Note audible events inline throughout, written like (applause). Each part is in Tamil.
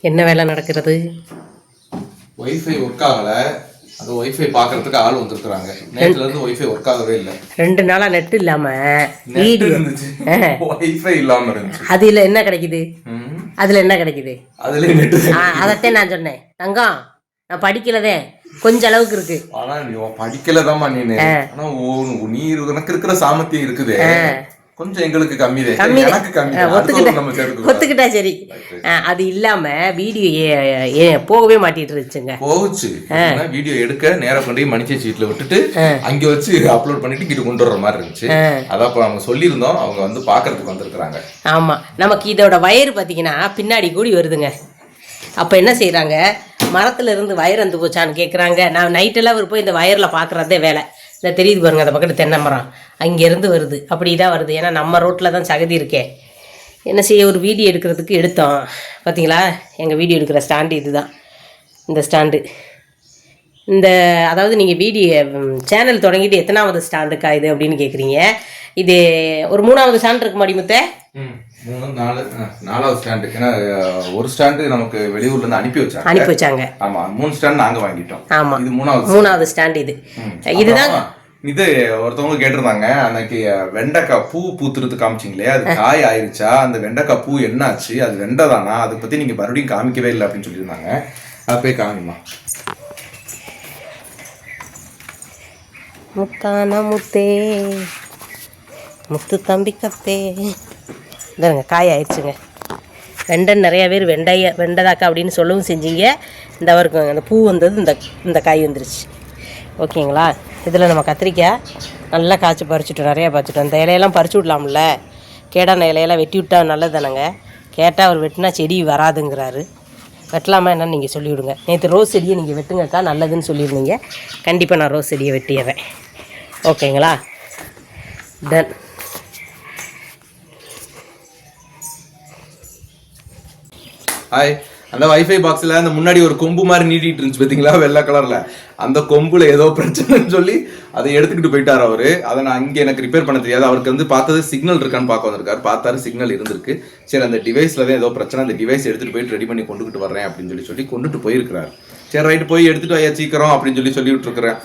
என்ன வேலை நடக்கிறது? ஒய்ஃபை ஒர்க் ஆகல. அது ஒய்ஃபை பார்க்கறதுக்கு ஆள் வந்திருக்கிறாங்க. நேத்துல இருந்து ஒய்ஃபை ஒர்க் ஆகவே இல்லை. ரெண்டு நாளாக நெட் இல்லாமல் நெட் வீடியோ ஒய்ஃபை இல்லாம இருந்துச்சு. அதில் என்ன கிடைக்குது. அதில் என்ன கிடைக்குது? அதுலயே நெட் ஆ அதைத்தான் நான் சொன்னேன். தங்கம் நான் படிக்கலதே. கொஞ்ச அளவுக்கு இருக்கு. ஆனா நீ படிக்கலதாம்மா நீனு. ஆனா நீ உனக்கு இருக்கிற சாமர்த்தியம் இருக்குது. கொஞ்சம் எங்களுக்கு கம்மி. கம்மி. ஒத்துக்கிட்டா சரி. அது இல்லாம வீடியோ ஏ போகவே மாட்டிட்டு இருந்துச்சுங்க. போகுச்சு. வீடியோ எடுக்க நேரா கொண்டு மணிச்சை சீட்ல விட்டுட்டு அங்க வச்சு அப்லோட் பண்ணிட்டு இங்கிட்டு கொண்டு வர்ற மாதிரி இருந்துச்சு. அதான் இப்ப அவங்க சொல்லியிருந்தோம். அவங்க வந்து பாக்குறதுக்கு வந்திருக்காங்க ஆமா. நமக்கு இதோட வயர் பார்த்தீங்கன்னா பின்னாடி கூடி வருதுங்க. அப்போ என்ன செய்றாங்க? மரத்துல இருந்து வயர் வந்து போச்சான்னு கேட்குறாங்க நான் நைட்டெல்லாம் அவர் போய் இந்த வயரில் பார்க்குறதே வேலை. இந்த தெரியுது பாருங்க அந்த பக்கத்து தென்னை மரம். அங்கேருந்து வருது. அப்படி தான் வருது. ஏன்னா நம்ம ரோட்டில் தான் சகதி இருக்கேன் என்ன செய்ய ஒரு வீடியோ எடுக்கிறதுக்கு எடுத்தோம். பார்த்தீங்களா எங்கள் வீடியோ எடுக்கிற ஸ்டாண்டு இதுதான். இந்த ஸ்டாண்டு. இந்த அதாவது நீங்கள் வீடியோ சேனல் தொடங்கிட்டு எத்தனாவது ஸ்டாண்டுக்கா இது அப்படின்னு கேட்குறீங்க இது ஒரு மூணாவது ஸ்டாண்ட் இருக்கு மடிமுத்தே ம், மூணு நாலு நாலாவது ஸ்டாண்டு. ஏன்னா ஒரு ஸ்டாண்டு நமக்கு வெளியூர்ல இருந்து அனுப்பி வச்சாங்க. அனுப்பி வச்சாங்க. ஆமா மூணு ஸ்டாண்ட் நாங்க வாங்கிட்டோம். ஆமாம் இது மூணாவது மூணாவது ஸ்டாண்ட் இது. இதுதான் இது ஒருத்தவங்க கேட்டிருந்தாங்க. அன்னைக்கு வெண்டைக்காய் பூ பூத்துறது காமிச்சிங்களே அது காய் ஆயிருச்சா? அந்த வெண்டைக்காய் பூ என்னாச்சு? அது வெண்டை தானா அதை பத்தி நீங்க மறுபடியும் காமிக்கவே இல்லை அப்படின்னு சொல்லியிருந்தாங்க. அதை போய் காமிமா முத்தான முத்தே முத்து தம்பி கத்தே இதாங்க காய் ஆயிடுச்சுங்க வெண்டை நிறைய பேர் வெண்டைய வெண்டைதாக்கா அப்படின்னு சொல்லவும் செஞ்சீங்க. இந்த வரைக்கும் அந்த பூ வந்தது இந்த இந்த காய் வந்துருச்சு. ஓகேங்களா? இதில் நம்ம கத்திரிக்காய் நல்லா காய்ச்சி பறிச்சுட்டோம் நிறையா பறிச்சுட்டோம் இந்த இலையெல்லாம் பறிச்சு விடலாம்ல. கேடான இலையெல்லாம் வெட்டி விட்டா நல்லது தானேங்க கேட்டால் அவர் வெட்டினா செடி வராதுங்கிறாரு. வெட்டலாமா என்னன்னு நீங்கள் சொல்லிவிடுங்க. நேற்று ரோஸ் செடியை நீங்கள் வெட்டுங்கக்கா நல்லதுன்னு சொல்லியிருந்தீங்க. கண்டிப்பாக நான் ரோஸ் செடியை வெட்டிடுறேன். ஓகேங்களா? தென் ஹாய் அந்த வைஃபை பாக்ஸ்ல அந்த முன்னாடி ஒரு கொம்பு மாதிரி நீட்டிட்டு இருந்துச்சு பாத்தீங்களா? வெள்ளை கலர்ல அந்த கொம்புல ஏதோ பிரச்சனைன்னு சொல்லி அதை எடுத்துக்கிட்டு போயிட்டாரு அவரு. அதை நான் இங்கே எனக்கு ரிப்பேர் பண்ண தெரியாது. அவருக்கு வந்து பார்த்தது சிக்னல் இருக்கான்னு பார்க்க வந்திருக்காரு. பார்த்தாரு சிக்னல் இருந்திருக்கு. சரி அந்த டிவைஸ்ல தான் ஏதோ பிரச்சனை. அந்த டிவைஸ் எடுத்துட்டு போயிட்டு ரெடி பண்ணி கொண்டுகிட்டு வர்றேன் அப்படின்னு சொல்லி சொல்லி கொண்டுட்டு போயிருக்கிறாரு. சரி ரைட்டு போய் எடுத்துட்டு ஐயா சீக்கிரம் அப்படின்னு சொல்லி சொல்லிட்டு இருக்கிறேன்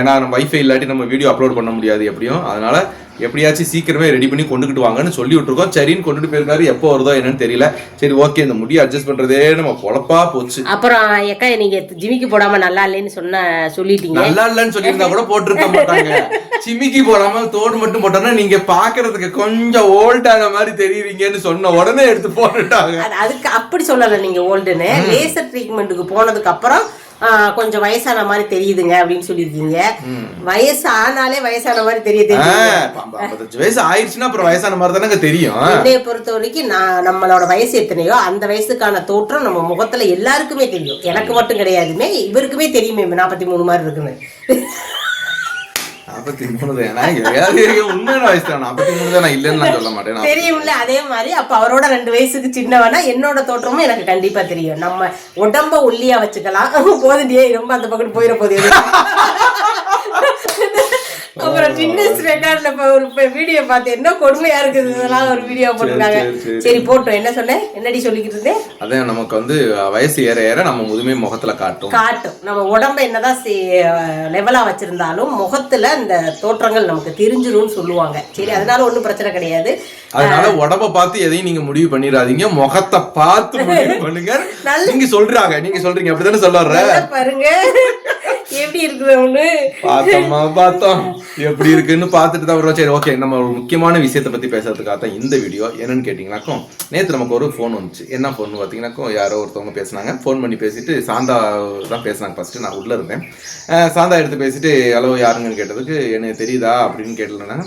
ஏன்னா வைஃபை இல்லாட்டி நம்ம வீடியோ அப்லோட் பண்ண முடியாது எப்படியும். அதனால எப்படியாச்சும் சீக்கிரமே ரெடி பண்ணி கொண்டுகிட்டு வாங்கன்னு சொல்லி விட்டுருக்கோம். சரின்னு கொண்டுட்டு போயிருக்காரு. எப்போ வருதோ என்னன்னு தெரியல. சரி ஓகே இந்த முடியை அட்ஜஸ்ட் பண்றதே நம்ம பொழப்பா போச்சு. அப்புறம் எக்கா நீங்கள் ஜிமிக்கு போடாமல் நல்லா இல்லைன்னு சொன்ன சொல்லிட்டீங்க. நல்லா இல்லைன்னு சொல்லியிருந்தா கூட போட்டிருக்க மாட்டாங்க. சிமிக்கி போடாம தோடு மட்டும் போட்டோம்னா நீங்க பாக்குறதுக்கு கொஞ்சம் ஓல்டான மாதிரி தெரியுறீங்கன்னு சொன்ன உடனே எடுத்து போட்டுட்டாங்க. அது அதுக்கு அப்படி சொல்லலை நீங்கள் ஓல்டுன்னு லேசர் ட்ரீட்மெண்ட்டுக்கு போனதுக்கு அப்புறம் கொஞ்சம் வயசான மாதிரி தெரியுதுங்க அப்படின்னு சொல்லியிருக்கீங்க. வயசு ஆனாலே வயசான மாதிரி தெரிய தெரியுது. வயசு ஆயிடுச்சுன்னா அப்புறம் வயசான மாதிரி தானங்க தெரியும். என்னைய பொறுத்த வரைக்கும் நான் நம்மளோட வயசு எத்தனையோ அந்த வயசுக்கான தோற்றம் நம்ம முகத்துல எல்லாருக்குமே தெரியும். எனக்கு மட்டும் கிடையாதுமே இவருக்குமே தெரியுமே நாற்பத்தி மூணு மாதிரி இருக்குன்னு. நாற்பத்தி மூணு தான்? உண்மையான வயசு தான்? நாற்பத்தி மூணு தான்? நான் இல்லைன்னு நான் சொல்ல மாட்டேன். தெரியும்ல அதே மாதிரி அப்ப அவரோட ரெண்டு வயசுக்கு சின்னவனா என்னோட தோற்றமும் எனக்கு கண்டிப்பா தெரியும். நம்ம உடம்ப ஒல்லியா வச்சுக்கலாம். போதுடியே ரொம்ப அந்த பக்கம் போயிட போதே அப்புறம் கின்னஸ் ரெக்கார்ட்ல ஒரு வீடியோ பார்த்து என்ன கொடுமையா இருக்குது இதெல்லாம் ஒரு வீடியோ போட்டுருக்காங்க சரி, போட்டோம். என்ன சொன்னேன்? என்னடி சொல்லிக்கிட்டு இருந்தேன் அதான் நமக்கு வந்து வயசு ஏற ஏற நம்ம முதுமை முகத்துல காட்டும். காட்டும். நம்ம உடம்ப என்னதான் லெவலா வச்சிருந்தாலும் முகத்துல இந்த தோற்றங்கள் நமக்கு தெரிஞ்சிரும்னு சொல்லுவாங்க. சரி அதனால ஒண்ணும் பிரச்சனை கிடையாது. அதனால உடம்ப பார்த்து எதையும் நீங்க முடிவு பண்ணிடாதீங்க. முகத்தை பார்த்து முடிவு (laughs) பண்ணுங்க. நீங்க சொல்றாங்க. நீங்க சொல்றீங்க. அப்படிதானே சொல்ல பாருங்க. எப்படி இருக்குது ஒண்ணு பார்த்தோமா பார்த்தோம். எப்படி இருக்குன்னு பார்த்துட்டு தான் வருவோம். சரி ஓகே நம்ம ஒரு முக்கியமான விஷயத்தை பத்தி பேசுறதுக்காக தான் இந்த வீடியோ என்னன்னு கேட்டீங்கன்னாக்கும் நேத்து நமக்கு ஒரு ஃபோன் வந்துச்சு. என்ன ஃபோன் பார்த்தீங்கன்னாக்கும் யாரோ ஒருத்தவங்க பேசுனாங்க. ஃபோன் பண்ணி பேசிட்டு சாந்தா தான் பேசுனாங்க ஃபர்ஸ்ட் நான் உள்ள இருந்தேன். சாந்தா எடுத்து பேசிட்டு ஹலோ யாருங்கன்னு கேட்டதுக்கு எனக்கு தெரியுதா? அப்படின்னு கேட்டலன்னா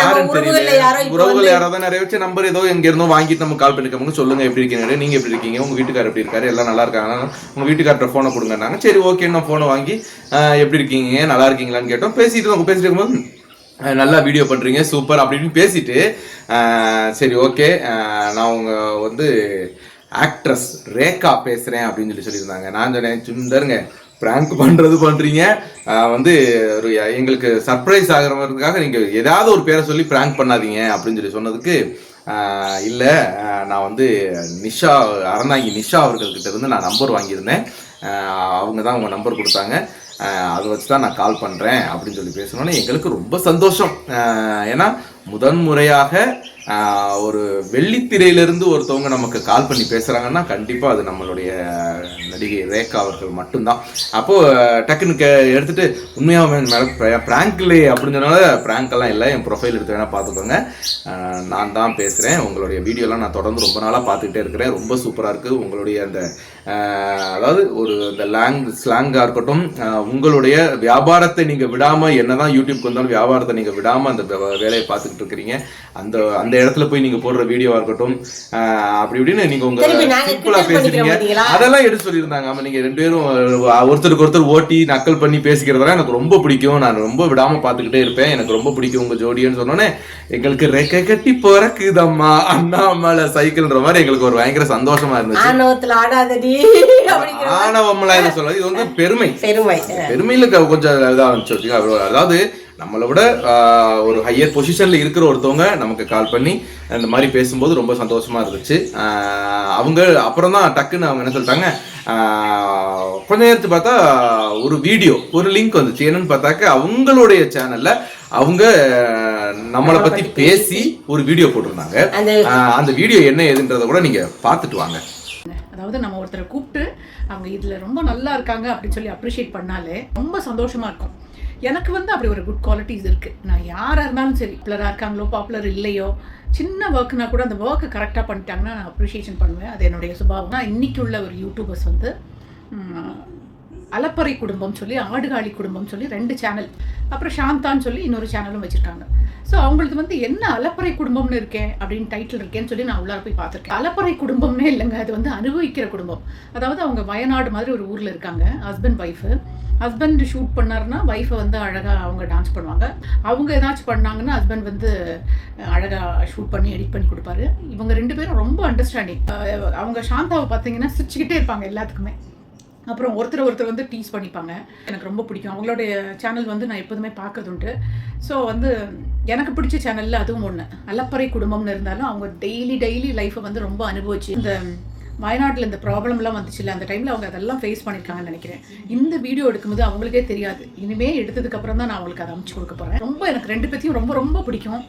யாருன்னு தெரியல. யாரோ உறவுகள் யாராவது நிறைய வச்சு நம்பர் ஏதோ எங்க இருந்தோ வாங்கிட்டு நம்ம கால் பண்ணிக்கோங்க சொல்லுங்க. எப்படி இருக்கீங்க? நீங்க எப்படி இருக்கீங்க? உங்க வீட்டுக்காரர் எப்படி இருக்காரு? எல்லாம் நல்லா இருக்காங்க உங்க வீட்டுக்காரர் போனை கொடுங்கன்னாங்க. சரி ஓகே நான் போனை வாங்கி எப்படி இருக்கீங்க? நல்லா இருக்கீங்களான்னு கேட்டோம். பேசிட்டு அவங்க பேசிட்டு இருக்கும்போது நல்லா வீடியோ பண்ணுறீங்க சூப்பர் அப்படின்னு பேசிட்டு சரி ஓகே நான் உங்க வந்து ஆக்ட்ரஸ் ரேகா பேசுகிறேன் அப்படின்னு சொல்லி சொல்லியிருந்தாங்க. நான் சொன்னேன் சுந்தருங்க பிராங்க் பண்ணுறது பண்ணுறீங்க வந்து ஒரு எங்களுக்கு சர்ப்ரைஸ் ஆகிறவங்களுக்காக நீங்கள் ஏதாவது ஒரு பேரை சொல்லி பிராங்க் பண்ணாதீங்க அப்படின்னு சொல்லி சொன்னதுக்கு இல்லை நான் வந்து நிஷா அறந்தாங்கி நிஷா அவர்கள்கிட்ட இருந்து நான் நம்பர் வாங்கியிருந்தேன். அவங்க தான் உங்கள் நம்பர் கொடுத்தாங்க. அதை வச்சு தான் நான் கால் பண்ணுறேன் அப்படின்னு சொல்லி பேசணுன்னே எங்களுக்கு ரொம்ப சந்தோஷம். ஏன்னா முதன் முறையாக ஒரு வெள்ளித்திரையிலிருந்து ஒருத்தவங்க நமக்கு கால் பண்ணி பேசுகிறாங்கன்னா கண்டிப்பாக அது நம்மளுடைய நடிகை ரேகா அவர்கள் மட்டும்தான். அப்போது டக்குன்னு கே எடுத்துகிட்டு உண்மையாக மேலே ப்ராங்க் இல்லையே அப்படின்னு சொன்னால இல்லை என் ப்ரொஃபைல் எடுத்து வேணால் பார்த்துக்கோங்க. நான் தான் பேசுகிறேன் உங்களுடைய வீடியோலாம் நான் தொடர்ந்து ரொம்ப நாளாக பார்த்துக்கிட்டே இருக்கிறேன். ரொம்ப சூப்பராக இருக்குது உங்களுடைய அந்த அதாவது ஒரு இந்த லேங் ஸ்லாங்காக இருக்கட்டும் உங்களுடைய வியாபாரத்தை நீங்கள் விடாமல் என்னதான் யூடியூப்க்கு வந்தாலும் வியாபாரத்தை நீங்கள் விடாமல் அந்த வேலையை பார்த்துக்கிட்டு இருக்கிறீங்க. அந்த அந்த இடத்துல போய் நீங்கள் போடுற வீடியோவாக இருக்கட்டும் அப்படி இப்படின்னு நாங்க பண்ணிக்கிறோம் பேசுறீங்க? அதெல்லாம் எடுத்து சொல்லியிருந்தாங்க. ஆமா நீங்க ரெண்டு பேரும் ஒருத்தருக்கு ஒருத்தர் ஓட்டி நக்கல் பண்ணி பேசிக்கிறதெல்லாம் எனக்கு ரொம்ப பிடிக்கும். நான் ரொம்ப விடாம பார்த்துக்கிட்டே இருப்பேன். எனக்கு ரொம்ப பிடிக்கும் உங்க ஜோடின்னு சொன்னோன்னே எங்களுக்கு ரெக்க கட்டி பிறக்குதம்மா அண்ணாமலை சைக்கிள்ன்ற மாதிரி எங்களுக்கு ஒரு பயங்கர சந்தோஷமா இருந்துச்சு. ஆணவத்துல ஆடாதடி ஆணவம்லாம் இதை வந்து பெருமை. பெருமை பெருமையில கொஞ்சம் இதாக இருந்துச்சு. அதாவது நம்மளை விட ஒரு ஹையர் பொசிஷன்ல இருக்கிற ஒருத்தவங்க நமக்கு கால் பண்ணி இந்த மாதிரி பேசும்போது ரொம்ப சந்தோஷமா இருந்துச்சு. அவங்க அப்புறம் தான் டக்குன்னு அவங்க என்ன சொல்லிட்டாங்க கொஞ்ச நேரத்து பார்த்தா ஒரு வீடியோ ஒரு லிங்க் வந்துச்சு. என்னன்னு பார்த்தாக்க அவங்களுடைய சேனல்ல அவங்க நம்மளை பத்தி பேசி ஒரு வீடியோ போட்டிருந்தாங்க. அந்த அந்த வீடியோ என்ன ஏதுன்றதை கூட நீங்க பார்த்துட்டு வாங்க. அதாவது நம்ம ஒருத்தரை கூப்பிட்டு அவங்க இதில் ரொம்ப நல்லா இருக்காங்க அப்படின்னு சொல்லி அப்ரிஷியேட் பண்ணாலே ரொம்ப சந்தோஷமா இருக்கும். எனக்கு வந்து அப்படி ஒரு குட் குவாலிட்டிஸ் இருக்குது நான் யாராக இருந்தாலும் சரி பாப்புலராக இருக்காங்களோ பாப்புலர் இல்லையோ சின்ன ஒர்க்னா கூட அந்த ஒர்க்கை கரெக்டாக பண்ணிட்டாங்கன்னா நான் அப்ரிஷியேஷன் பண்ணுவேன். அது என்னுடைய சுபாவம். தான் இன்றைக்கி உள்ள ஒரு யூடியூபர்ஸ் வந்து அலப்பறை குடும்பம் சொல்லி ஆடுகாலி குடும்பம் சொல்லி ரெண்டு சேனல் அப்புறம் சாந்தான்னு சொல்லி இன்னொரு சேனலும் வச்சுருக்காங்க. ஸோ அவங்களுக்கு வந்து என்ன அலப்பறை குடும்பம்னு இருக்கேன் அப்படின்னு டைட்டில் இருக்கேன்னு சொல்லி நான் உள்ளார போய் பார்த்துருக்கேன். அலப்பறை குடும்பம்னே இல்லைங்க. அது வந்து அனுபவிக்கிற குடும்பம். அதாவது அவங்க வயநாடு மாதிரி ஒரு ஊரில் இருக்காங்க ஹஸ்பண்ட் ஒய்ஃபு ஹஸ்பண்ட் ஷூட் பண்ணாருன்னா ஒய்ஃபை வந்து அழகாக அவங்க டான்ஸ் பண்ணுவாங்க. அவங்க ஏதாச்சும் பண்ணாங்கன்னா ஹஸ்பண்ட் வந்து அழகாக ஷூட் பண்ணி எடிட் பண்ணி கொடுப்பாரு. இவங்க ரெண்டு பேரும் ரொம்ப அண்டர்ஸ்டாண்டிங் அவங்க சாந்தாவை பார்த்தீங்கன்னா சிரிச்சுக்கிட்டே இருப்பாங்க எல்லாத்துக்குமே. அப்புறம் ஒருத்தர் ஒருத்தர் வந்து டீஸ் பண்ணிப்பாங்க. எனக்கு ரொம்ப பிடிக்கும். அவங்களுடைய சேனல் வந்து நான் எப்போதுமே பார்க்கறது உண்டு. ஸோ வந்து எனக்கு பிடிச்ச சேனலில் அதுவும் ஒன்று அலப்பறை குடும்பம்னு இருந்தாலும் அவங்க டெய்லி டெய்லி லைஃப்பை வந்து ரொம்ப அனுபவிச்சு இந்த வயநாட்டில் இந்த ப்ராப்ளம்லாம் வந்துச்சுல்ல அந்த டைமில் அவங்க அதெல்லாம் ஃபேஸ் பண்ணியிருக்காங்கன்னு நினைக்கிறேன். இந்த வீடியோ எடுக்கும்போது அவங்களுக்கே தெரியாது. இனிமே எடுத்ததுக்கு அப்புறம் தான் நான் அவங்களுக்கு அதை அமுச்சு கொடுக்க போகிறேன் ரொம்ப எனக்கு ரெண்டு பேத்தையும் ரொம்ப ரொம்ப பிடிக்கும்.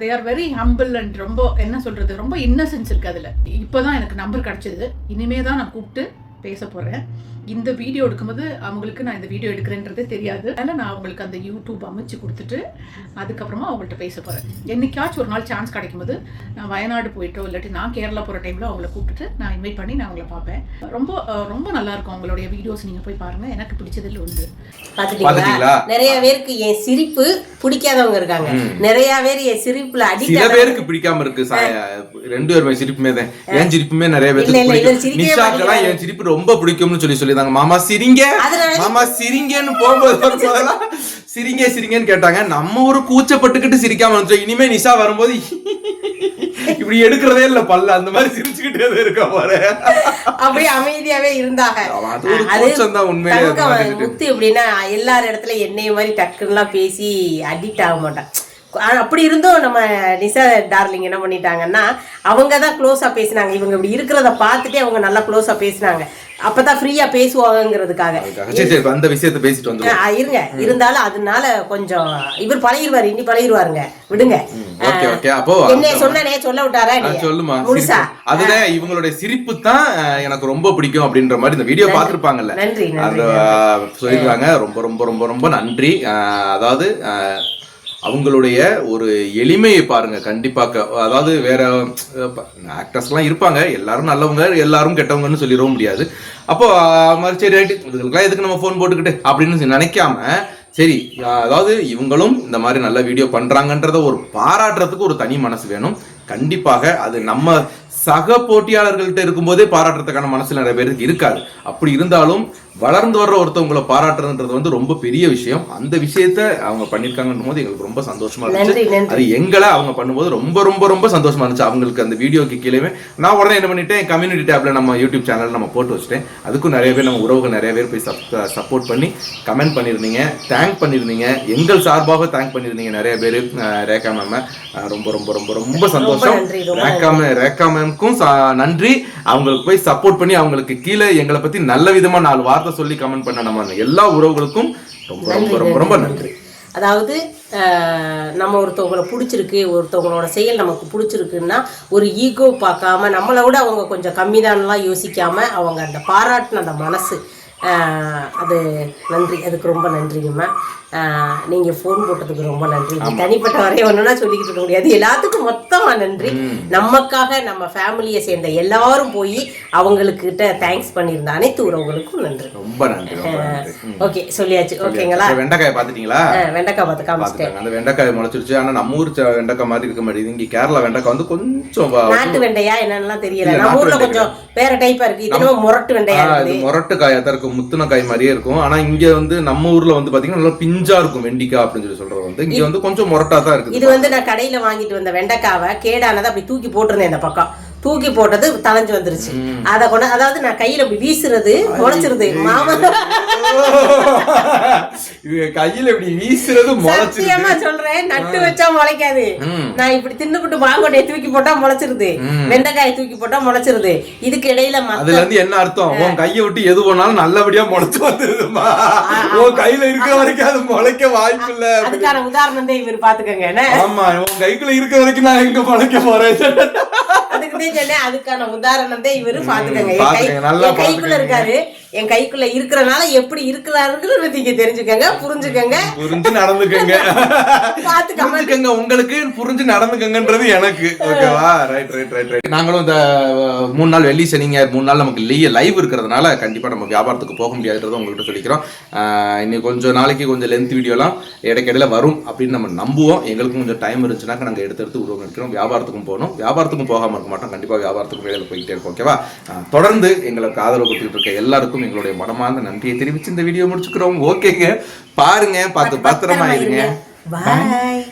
They are very humble and ரொம்ப என்ன சொல்கிறது ரொம்ப இன்னசென்ஸ் இருக்குது அதில். இப்போ தான் எனக்கு நம்பர் கிடச்சிது. இனிமே தான் நான் கூப்பிட்டு பேச போகிறேன் இந்த வீடியோ எடுக்கும்போது அவங்களுக்கு நான் இந்த வீடியோ எடுக்கிறேன்றதே தெரியாது. அதனால் நான் அவங்களுக்கு அந்த யூடியூப் அமைச்சு கொடுத்துட்டு அதுக்கப்புறமா அவங்கள்ட்ட பேச போகிறேன் என்னைக்காச்சும் ஒரு நாள் சான்ஸ் கிடைக்கும்போது நான் வயநாடு போயிட்டோ இல்லாட்டி நான் கேரளா போகிற டைமில் அவங்கள கூப்பிட்டுட்டு நான் இன்வைட் பண்ணி நான் அவங்கள பார்ப்பேன். ரொம்ப ரொம்ப நல்லா இருக்கும் அவங்களுடைய வீடியோஸ் நீங்கள் போய் பாருங்கள் எனக்கு பிடிச்சதில் பாத்துட்டீங்களா? நிறைய பேருக்கு என் சிரிப்பு பிடிக்காதவங்க இருக்காங்க. நிறைய பேர் என் சிரிப்புல சில அடிக்ட் பேருக்கு பிடிக்காம இருக்கு ரெண்டு பேருமே சிரிப்புமே தான். என் சிரிப்புமே நிறைய பேருக்கு பிடிக்கும். நிஷாக்கெல்லாம். என் சிரிப்பு ரொம்ப பிடிக்கும்னு சொல்லி சொல்லியிருந்தாங்க. மாமா சிரிங்க. மாமா சிரிங்கன்னு போகும்போது சிரிங்க சிரிங்கன்னு கேட்டாங்க. நம்ம ஒரு கூச்சப்பட்டுக்கிட்டு சிரிக்காம இருந்துச்சோம் இனிமே நிஷா வரும்போது (laughs) இப்படி எடுக்கிறதே இல்ல பல்ல. அந்த மாதிரி சிரிச்சுக்கிட்டே இருக்க பாரு. அப்படியே அமைதியாவே இருந்தாங்க. முத்து எப்படின்னா எல்லார் இடத்துல என்னைய மாதிரி டக்குன்னுலாம் பேசி அடிக்ட் ஆக மாட்டான். அப்படி இருந்தும் நம்ம நிசா டார்லிங் என்ன பண்ணிட்டாங்கன்னா அவங்க தான் க்ளோஸா பேசினாங்க. இவங்க இப்படி இருக்கிறத பார்த்துட்டே அவங்க நல்லா க்ளோஸா பேசினாங்க. அப்பதான் ஃப்ரீயா இப்ப அந்த விஷயத்தை பேசிட்டு வந்துடும் ஆ, இருங்க. இருந்தாலும் அதனால கொஞ்சம் இவர் பழகிருவாரு இனி பழகிருவாருங்க. விடுங்க. Okay okay. அப்போ என்ன சொன்னனே சொல்ல விட்டாரா சொல்லுமா. முழுசா. அதுல இவங்களுடைய சிரிப்பு தான் எனக்கு ரொம்ப பிடிக்கும் அப்படின்ற மாதிரி இந்த வீடியோ பார்த்திருப்பாங்கல்ல. நன்றி சொல்லிருக்காங்க ரொம்ப ரொம்ப ரொம்ப ரொம்ப நன்றி. அதாவது அவங்களுடைய ஒரு எளிமையை பாருங்க கண்டிப்பாக அதாவது வேற ஆக்டர்ஸ்லாம் இருப்பாங்க. எல்லாரும் நல்லவங்க எல்லாரும் கெட்டவங்கன்னு சொல்லிடவும் முடியாது. அப்போ மாதிரி சரி ரைட்டு இதுக்கெல்லாம் எதுக்கு நம்ம ஃபோன் போட்டுக்கிட்டு? அப்படின்னு நினைக்காம சரி அதாவது இவங்களும் இந்த மாதிரி நல்ல வீடியோ பண்ணுறாங்கன்றத ஒரு பாராட்டுறதுக்கு ஒரு தனி மனசு வேணும். கண்டிப்பாக அது நம்ம சக போட்டியாளர்கள்ட்ட இருக்கும்போதே பாராட்டுறதுக்கான மனசு நிறைய பேருக்கு இருக்காது. அப்படி இருந்தாலும் வளர்ந்து வர்ற ஒருத்தவங்களை பாராட்டுறதுன்றது வந்து ரொம்ப பெரிய விஷயம். அந்த விஷயத்த அவங்க பண்ணிருக்காங்கன்னும் போது எங்களுக்கு ரொம்ப சந்தோஷமா இருந்துச்சு. அது எங்களை அவங்க பண்ணும்போது ரொம்ப ரொம்ப ரொம்ப சந்தோஷமா இருந்துச்சு. அவங்களுக்கு அந்த வீடியோக்கு கீழே நான் உடனே என்ன பண்ணிட்டேன் கம்யூனிட்டி டேப்ல நம்ம யூடியூப் சேனல் நம்ம போட்டு வச்சிட்டேன். அதுக்கும் நிறைய பேர் நம்ம உறவுகள் நிறைய பேர் போய் சப்போர்ட் பண்ணி கமெண்ட் பண்ணியிருந்தீங்க. தேங்க் பண்ணியிருந்தீங்க. எங்கள் சார்பாக தேங்க் பண்ணியிருந்தீங்க நிறைய பேர். ரேகா மேம் ரொம்ப ரொம்ப ரொம்ப ரொம்ப சந்தோஷம். ரேகா மேம் ரேகா மேம்க்கும் நன்றி. அவங்களுக்கு போய் சப்போர்ட் பண்ணி அவங்களுக்கு கீழே எங்களை பத்தி நல்ல விதமா நாலு வார்த்தை சொல்லி கமெண்ட் பண்ண நம்ம எல்லா உறவுகளுக்கும் ரொம்ப ரொம்ப ரொம்ப ரொம்ப நன்றி. அதாவது நம்ம ஒருத்தவங்களை பிடிச்சிருக்கு ஒருத்தவங்களோட செயல் நமக்கு பிடிச்சிருக்குன்னா ஒரு ஈகோ பார்க்காம நம்மளை விட அவங்க கொஞ்சம் கம்மிதான்லாம் யோசிக்காம அவங்க அந்த பாராட்டின அந்த மனசு அது நன்றி. அதுக்கு ரொம்ப நன்றிங்கம்மா அஹ், நீங்க ஃபோன் போட்டதுக்கு ரொம்ப நன்றி. தனிப்பட்ட வரைய ஒன்றுனா சொல்லிக்கிட்டு இருக்க முடியாது. எல்லாத்துக்கும் மொத்தமா நன்றி. நமக்காக நம்ம ஃபேமிலியை சேர்ந்த எல்லாரும் போய் அவங்களுக்கிட்ட தேங்க்ஸ் பண்ணியிருந்த அனைத்து உறவுகளுக்கும் நன்றி. ரொம்ப நன்றி. ஓகே சொல்லியாச்சு. ஓகேங்களா? வெண்டைக்காயை பாத்துட்டீங்களா அஹ், வெண்டைக்காய் பார்த்து காமிச்சிட்டேன். அந்த வெண்டைக்காய் முளைச்சிருச்சு. ஆனா நம்ம ஊர் வெண்டைக்காய் மாதிரி இருக்க மாட்டேங்குது. இங்க கேரளா வெண்டைக்காய் வந்து கொஞ்சம் நாட்டு வெண்டையா என்னன்னுலாம் தெரியல. நம்ம ஊர்ல. கொஞ்சம் வேற டைப்பா இருக்கு. இது முரட்டு வெண்டையா இருக்குது. முரட்டு காயா தான் இருக்கும். முத்துன காய் மாதிரியே இருக்கும். ஆனா இங்க வந்து நம்ம ஊர்ல வந்து பாத்தீங்கன்னா நல்லா பிஞ்சா இருக்கும் வெண்டிக்காய் அப்படின்னு சொல்லி சொல்றது வந்து. இங்க வந்து கொஞ்சம் முரட்டா தான் இது இருக்குது வந்து நான் கடையில வாங்கிட்டு வந்த வெண்டைக்காவை கேடானதை அப்படி தூக்கி போட்டிருந்தேன் இந்த பக்கம். தூக்கி போட்டது தளைஞ்சு வந்துருச்சு. அத கொண்டு அதாவது நான் கையில இப்படி வீசுறது முளைச்சிருது மாமா. கையில இப்படி வீசுறது சத்தியமா சொல்றேன் நட்டு வச்சா முளைக்காது. நான் இப்படி தின்னுபிட்டு மாங்கொட்டையை தூக்கி போட்டா முளைச்சிருது. வெண்டைக்காயை தூக்கி போட்டா முளைச்சிருது. இதுக்கு இடையில அதுல இருந்து என்ன அர்த்தம்? உன் கையை விட்டு எது போனாலும் நல்லபடியா முளைச்சு வந்துருதுமா? உன் கையில இருக்கிற வரைக்கும் அது முளைக்க வாய்ப்பு இல்ல அதுக்கான உதாரணம் தான் இவர் பாத்துக்கங்க ஆமா உன் கைக்குள்ள இருக்க வரைக்கும் நான் எங்க முளைக்க போறேன் அதுக்கு தான் சொன்னேன் அதுக்கான உதாரணம் தான் இவரு பாத்துக்கங்க கைக்குள்ள. இருக்காரு என் கைக்குள்ள இருக்கிறனால எப்படி இருக்கிறாருன்னு நீங்க தெரிஞ்சுக்கங்க புரிஞ்சுக்கங்க. புரிஞ்சு நடந்துக்கங்க. புரிஞ்சுக்கங்க உங்களுக்கு புரிஞ்சு நடந்துக்கங்கன்றது எனக்கு. ஓகேவா? ரைட் ரைட் ரைட் ரைட் நாங்களும் இந்த மூணு நாள் வெள்ளி சனிங்க மூணு நாள் நமக்கு லீ லைவ் இருக்கிறதுனால கண்டிப்பா நம்ம வியாபாரத்துக்கு போக முடியாதுன்றதை உங்கள்கிட்ட சொல்லிக்கிறோம். இன்னும் கொஞ்சம் நாளைக்கு கொஞ்சம் லென்த் வீடியோலாம் இடைக்கிடையில வரும் அப்படின்னு நம்ம நம்புவோம். எங்களுக்கும் கொஞ்சம் டைம் இருந்துச்சுனாக்க நாங்கள் எடுத்து எடுத்து உருவம் எடுக்கிறோம். வியாபாரத்துக்கும் போகணும். வியாபாரத்துக்கும் போகாம இருக்க மாட்டோம். கண்டிப்பா வியாபாரத்துக்கும் வேலையில் போய்கிட்டே இருக்கும் ஓகேவா? தொடர்ந்து எங்களுக்கு ஆதரவு கொடுத்துட்டு இருக்க எல்லாருக்கும் எங்களுடைய மனமார்ந்த நன்றியை தெரிவிச்சு இந்த வீடியோ முடிச்சுக்கிறோம். ஓகேங்க. பாருங்க. பார்த்து பத்திரமா இருங்க. பாய்